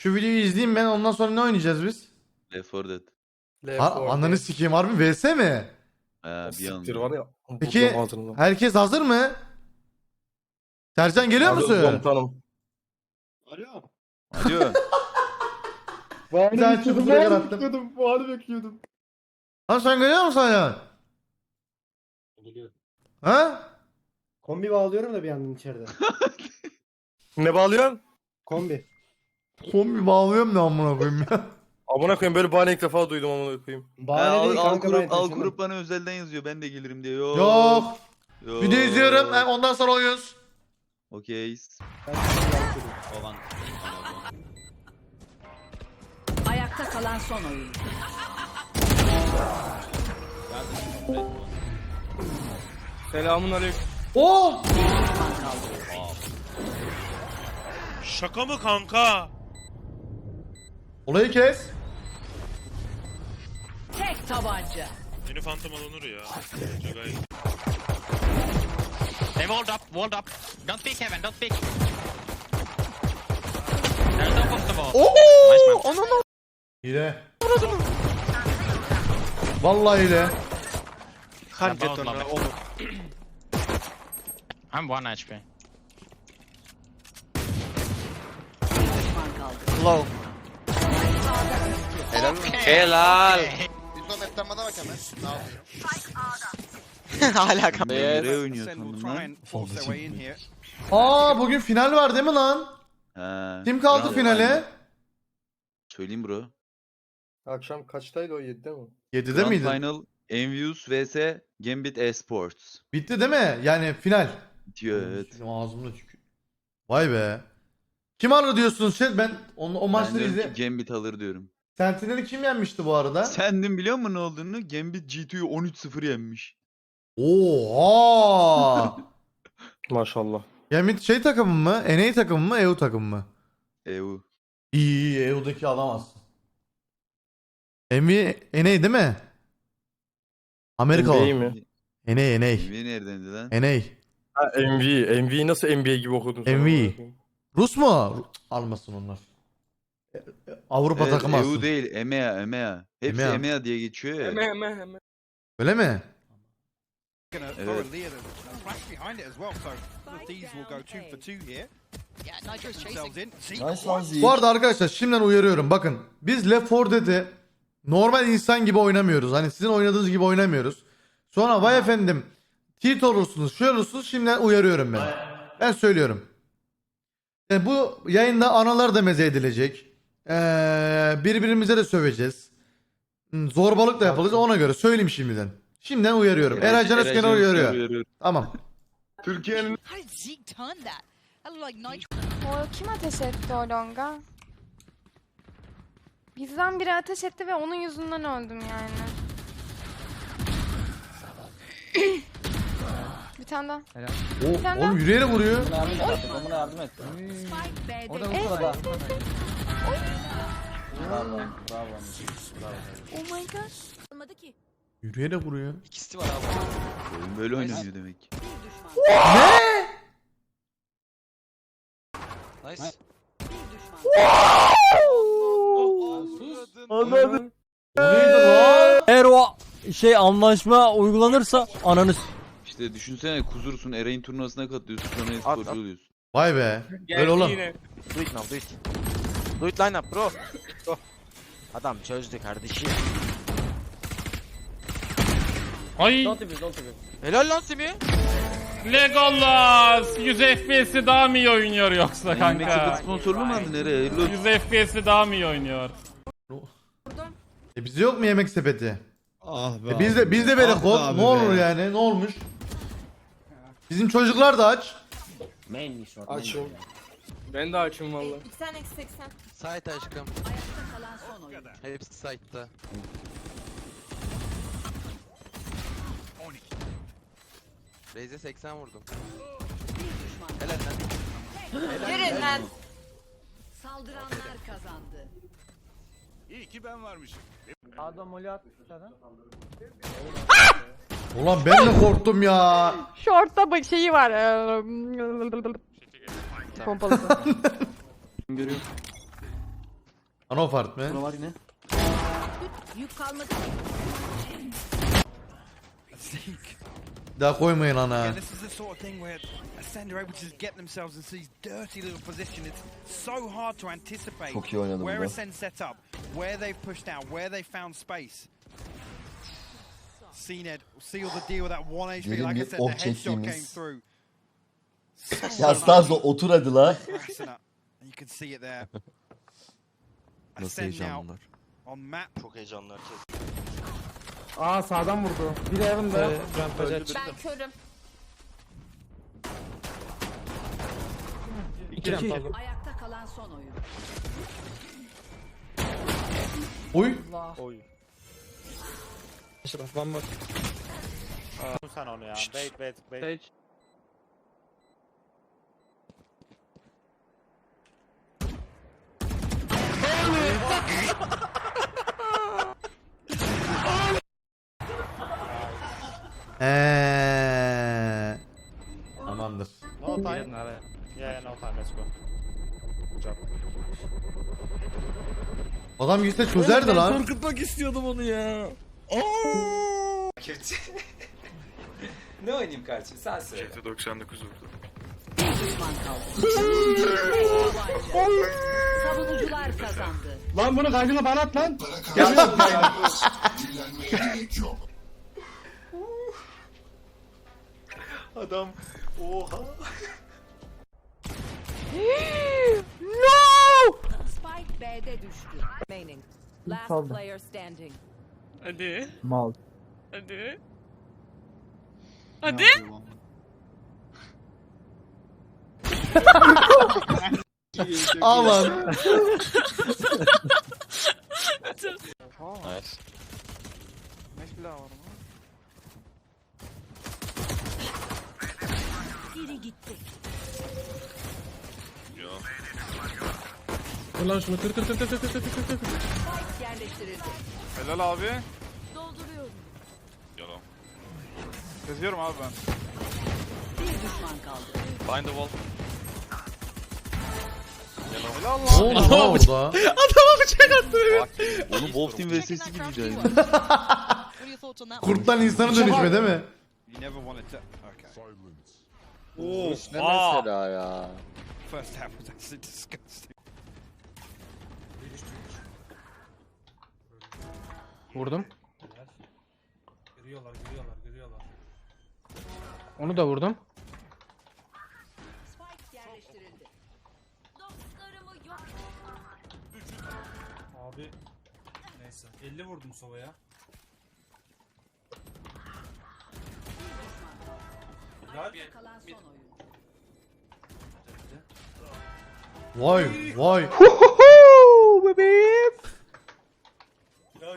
Şu videoyu izleyeyim ben ondan sonra ne oynayacağız biz? Left 4 Dead. Ha, 4 ananı sikeyim harbi vs mi? Ha, bir Siktir anda. var ya. Peki herkes hazır mı? Sercan geliyor Alo, musun? Komutanım. Alo. Tane çubuk trigger attım. bekliyordum. Bu hali bekliyordum. Lan sen geliyor musun Sercan? Geliyorum. Ha? Kombi bağlıyorum da bir yandan içeride. Ne bağlıyorsun? Kombi. Kombi bağlıyorum ne amına koyayım ya. Amına koyayım böyle bahane ilk defa duydum amına koyayım. Ha, Bahane al, değil al kanka grup, al grup bana özelden yazıyor. Ben de gelirim diye. Yok. Yok. Yok. Video izliyorum. Hem ondan sonra oyuz. Okey. Grubu. Olan. Ayakta kalan son oyun. Selamun aleyküm. Oh! Şaka mı kanka? Olayı kes. Tek tabanca. Yeni Phantom alınır ya. Çok iyi. They walled up, walled up. Don't peek, Heaven, don't peek. There's no post the wall. Oo! Ananı. Hile. Vallahi hile. Get on I'm one HP. Düşman kaldı. Helal. Nereye sandım lan? Aa bugün final var değil mi lan? Ha. Kim kaldı bravo, finale? aynen. Söyleyeyim bro. Akşam kaçtaydı o 7'de mi? 7'de Grand miydi? Final Envious vs Gambit Esports. Bitti değil mi? Yani final. Bitiyor evet. Şimdi ağzımda tükür. Vay be. Kim alır diyorsunuz şey? Ben o, o Ben maçları diyorum izle. ki Gambit alır diyorum. Sentinel'i kim yenmişti bu arada? Sen dün biliyor musun ne olduğunu? Gambit G2'yu 13-0 yenmiş. Oha! Maşallah. Yani şey takımı mı? NA takımı mı? EU takımı mı? EU. İyi iyi EU'daki alamazsın. MV NA değil mi? Amerika o. NBA mi? NA NA. Envy neredendi lan? NA. Ha, MV. MV'yi nasıl NBA gibi okudun sen? MV. Rus mu? Almasın onlar. E- e- Avrupa Evet, takımı EU alsın. değil, EMEA, EMEA. Hepsi EMEA. EMEA, diye geçiyor ya. Hemen hemen hemen. Öyle mi? Evet. Bu arada arkadaşlar şimdiden uyarıyorum. Bakın biz Left 4 Dead'i normal insan gibi oynamıyoruz. Hani sizin oynadığınız gibi oynamıyoruz. Sonra vay efendim tilt olursunuz, şöyle olursunuz. Şimdiden uyarıyorum ben. Ben söylüyorum. E, bu yayında analar da meze edilecek. Ee, birbirimize de söveceğiz. Hmm, Zorbalık da yapılacak ona göre söyleyeyim şimdiden. Şimdiden uyarıyorum. Eray Can Özkenar Can uyarıyor. uyarıyor. Tamam. Türkiye'nin. O kim ateş etti o longa? Bizden biri ateş etti ve onun yüzünden öldüm yani. bir tane daha. O, Bir tane oğlum yürüyerek vuruyor. Spike B'de düştü. Oh my god. Olmadı ki. Yürüyerek vuruyor. oyun böyle oynanıyor demek. düşman. Nice. Düşman. O neydi lan? Eğer o şey anlaşma uygulanırsa ananı s- İşte düşünsene kuzursun, Eray'in turnuvasına katılıyorsun, sonra esporcu oluyorsun. Vay be. Böyle oğlum. Do it now, do it. Do it line up bro. Go. Adam çözdü kardeşim. Ay Helal lan Simi. Legolas 100 FPS'i daha mı iyi oynuyor yoksa sepeti kanka? sponsorluğu mu aldın? Hayırlı olsun. 100 FPS'i daha mı iyi oynuyor? E bizde yok mu yemek sepeti? Ah be. E bizde bizde böyle Ah be kod. abi Ne olur yani? Ne olmuş? Bizim çocuklar da aç. Main short. Açım. Ben de açım valla. 80 eksi 80. Site aşkım. Ayakta kalan son oyun. Hepsi site'da. Raze'e 80 vurdum. Bir düşman. Helal lan. Yürü lan. Saldıranlar kazandı. Ulan ben de korktum ya. Short'ta bak şeyi var. eee, Pompalısı. Anofart mı? var yine. Yük kalmadı. Daha koymayın ana. this is the sort of thing where Ascend are able to just get themselves into these dirty little positions. It's so hard to anticipate Çok iyi oynadım where be. Ascend set up, where they've pushed out, where they found space. Bizim bir oh çektiğimiz. ya Stazo otur hadi la. Nasıl heyecanlılar. Çok heyecanlı. Aa sağdan vurdu. Bir evin de. Ben körüm. İki rampa Ayakta kalan son oyun. Oy. Oy. One more. Sen onu ya. Wait wait wait. Eee. Tamamdır. No time. Yeah yeah no time let's go. Good job. Adam gitse çözerdi lan. Korkutmak istiyordum onu ya. Ne oynayayım kardeşim sen söyle. Bir düşman kaldı. Savunucular kazandı. Lan bunu kaydını bana at lan. Adam oha. Spike B'de düştü. Remaining. Last player standing. Hadi. Mal. Hadi. Hadi. Aman. Nice. Biri gitti. Dur lan şunu kır kır kır kır kır kır kır kır kır. Yerleştirildi. Helal abi. Dolduruyorum. Yalan. Geziyorum abi ben. Bir düşman kaldı. Find the wall. Helal Ne lan. oldu lan orada? Oğlum Wolf Team VS'si gibiydi yani. Kurttan insana dönüşme değil mi? You never wanted to. Okay. Ne mesela ya. First half was actually disgusting. Vurdum. Onu da vurdum. Spike yerleştirildi. Dostlarımı yok Abi. Neyse. 50 vurdum sovaya. Ayakta kalan son oyun. Vay vay. Ya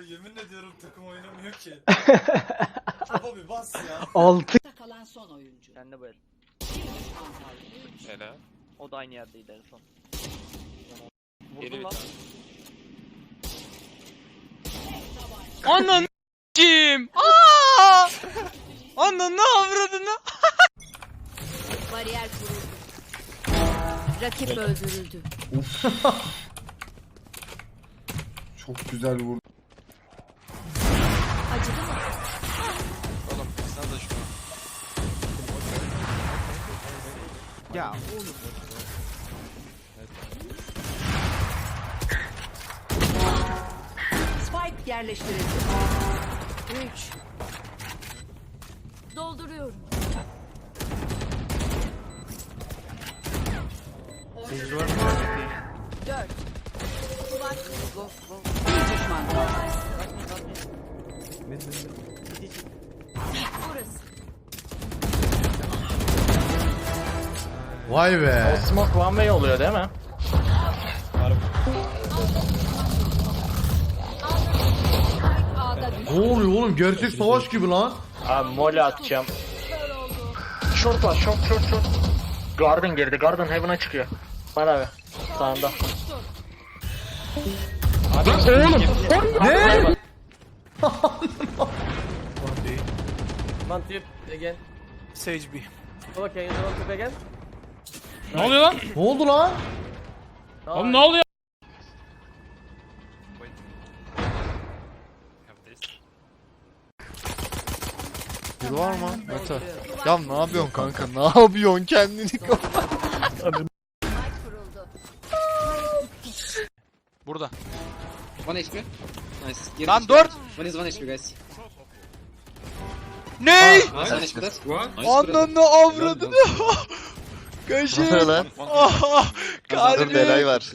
yemin ediyorum takım oynamıyor ki. Baba bir bas ya. Ayakta kalan son oyuncu. Ben de böyle. Helal. O da aynı yerdeydi en son. Geri bir lan. tane. Ananı kim? Aa! Ananı avradını. Bariyer kuruldu. Rakip öldürüldü. Çok güzel vurdu. Ya oğlum. Spike yerleştirildi. 3 Dolduruyorum. Seyirci var mı? 4 Bir düşman kaldı. Mid mid mid. Vay be. Smoke one way oluyor değil mi? Ne oluyor oğlum? Gerçek savaş gibi lan. Abi mole atacağım. Short var short short short. Garden girdi garden heaven'a çıkıyor. Bana abi. Sağında. Abi oğlum. Ne? One tip again. Sage B. Okay, you want tip again? Ne oluyor lan? Ne oldu lan? Oğlum ne oluyor? Bir var mı? Mete. Ya ne yapıyorsun kanka? Ne yapıyorsun kendini. Burada. One HP. Nice. Geri Lan dört. One is one HP guys. Ney? Ananı avradını. Kaşım. lan? Ah, kalbim. var.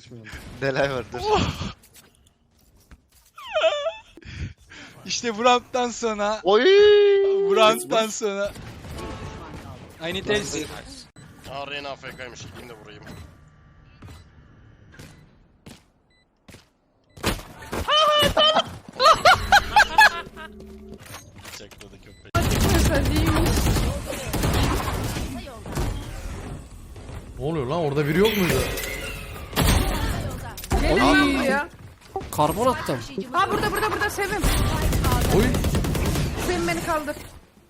Delay var dur. İşte bu round'dan sonra. Oy! Bu round'dan sonra. I need else. Aa Reyna AFK'ymış. Gideyim de vurayım. Çakladı köpek. Ne oluyor lan orada biri yok muydu? Karbon attım. Ha burada burada burada Sevim. Oy. Sevim beni kaldır.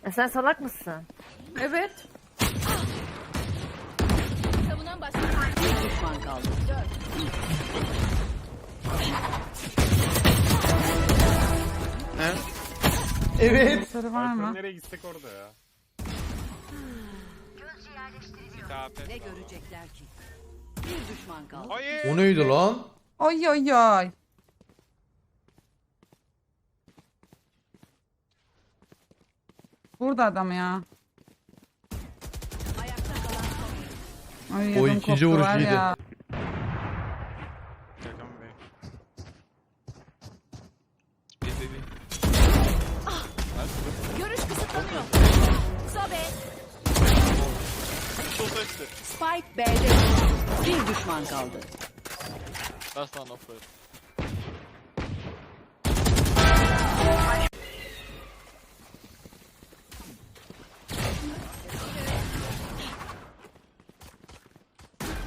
E sen salak mısın? Evet. Bir düşman kaldı. Evet. Sarı var mı? Nereye gitsek orada ya? Ne görecekler ki? Bir düşman kaldı. O neydi lan? Oy oy oy. Burada adam ya. Ayakta kalan son. Ay, O yedim ikinci koptu vuruş var iyiydi. ya. Görüş kısıtlanıyor. Sobe. Spike B'de. Bir düşman kaldı.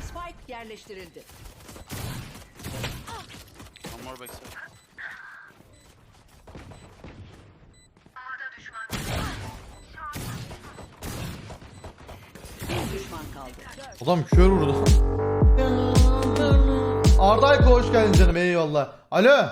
Spike yerleştirildi. Bir Adam kör vurdu. Arda Ayko hoş geldin canım eyvallah. Alo.